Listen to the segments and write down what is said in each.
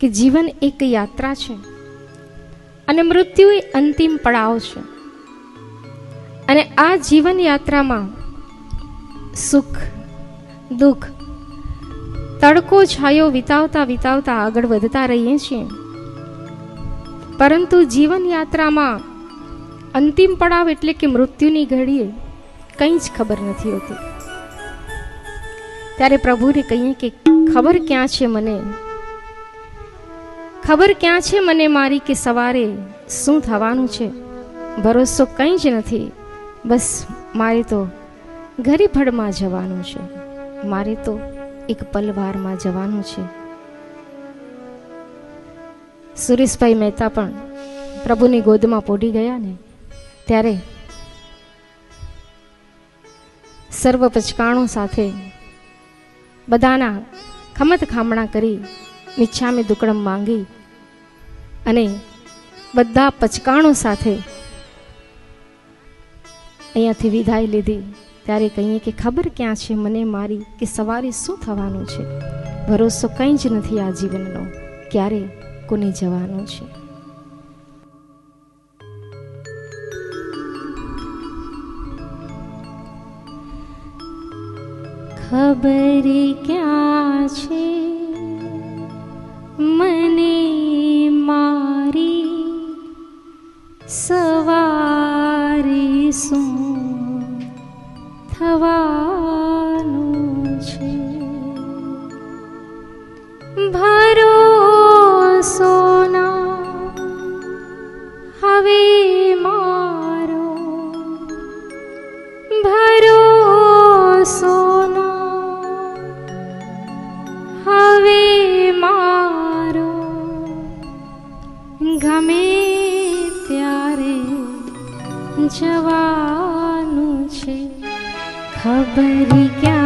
કે જીવન એક યાત્રા છે અને મૃત્યુ એ અંતિમ પડાવ છે. અને આ જીવન યાત્રામાં સુખ, દુઃખ, તડકો, છાયો વિતાવતા વિતાવતા આગળ વધતા રહીએ છીએ. પરંતુ જીવન યાત્રામાં અંતિમ પડાવ એટલે કે મૃત્યુની ઘડીએ કંઈ જ ખબર નથી હોતી. ત્યારે પ્રભુને કહીએ કે ખબર ક્યાં છે મને? ખબર ક્યાં છે મને મારી કે સવારે શું થવાનું છે? ભરોસો કંઈ જ નથી. બસ મારે તો ગરીફળમાં જવાનું છે. મારે તો એક પલવારમાં જવાનું છે. સુરેશભાઈ મહેતા પણ પ્રભુની ગોદમાં પોડી ગયા ને, ત્યારે સર્વ પચકાણો સાથે બધાના ખમત ખામણા કરી મિચ્છામી દુકડમ માંગી અને બધા પચકાણો સાથે અહીંયાથી વિદાય લીધી. ત્યારે કહીએ કે ખબર ક્યાં છે મને મારી કે સવારે શું થવાનું છે? ભરોસો કંઈ જ નથી આ જીવનનો. ક્યારે કોને જવાનું છે? ખબર ક્યાં છે? મને સવારે શું થવાનું છે? ભરોસો હવે મારો. ભરોસો હવે મારો. ગમે જવાનું છે ખબર ક્યાં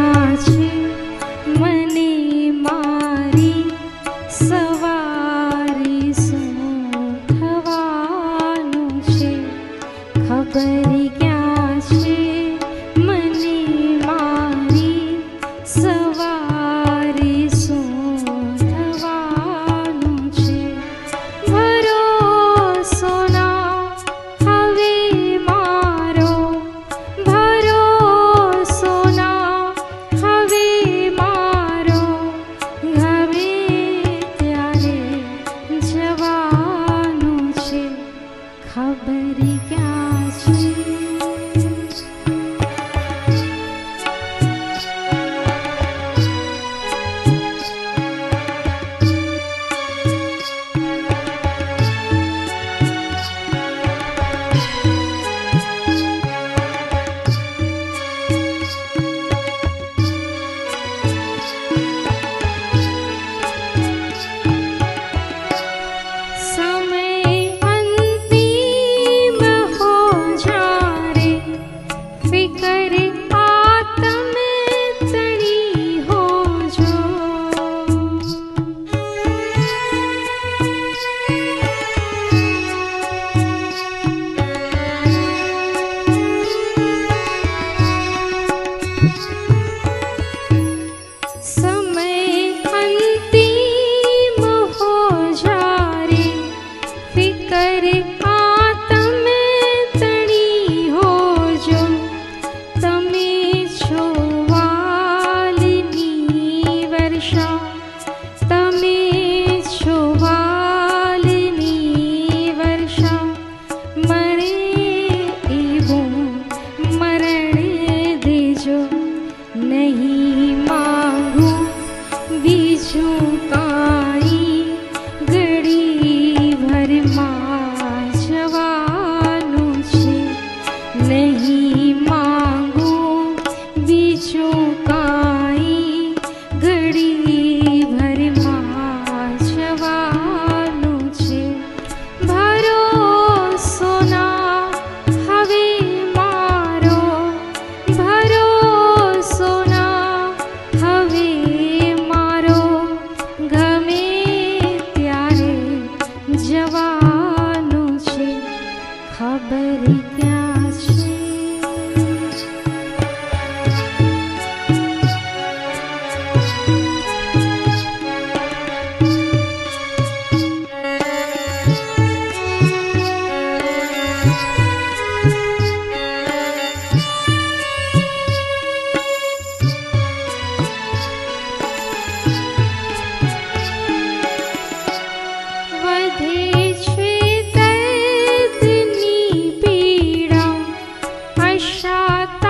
সাথে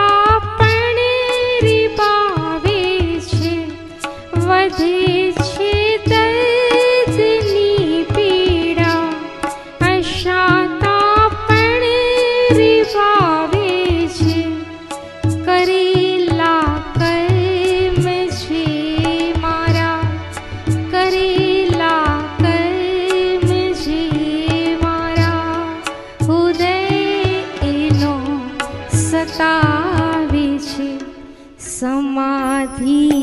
ti.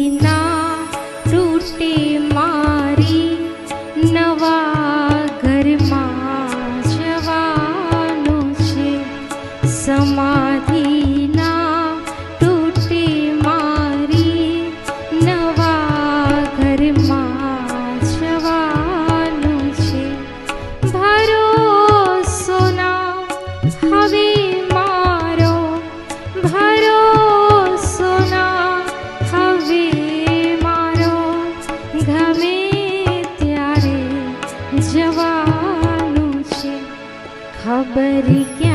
खबर क्या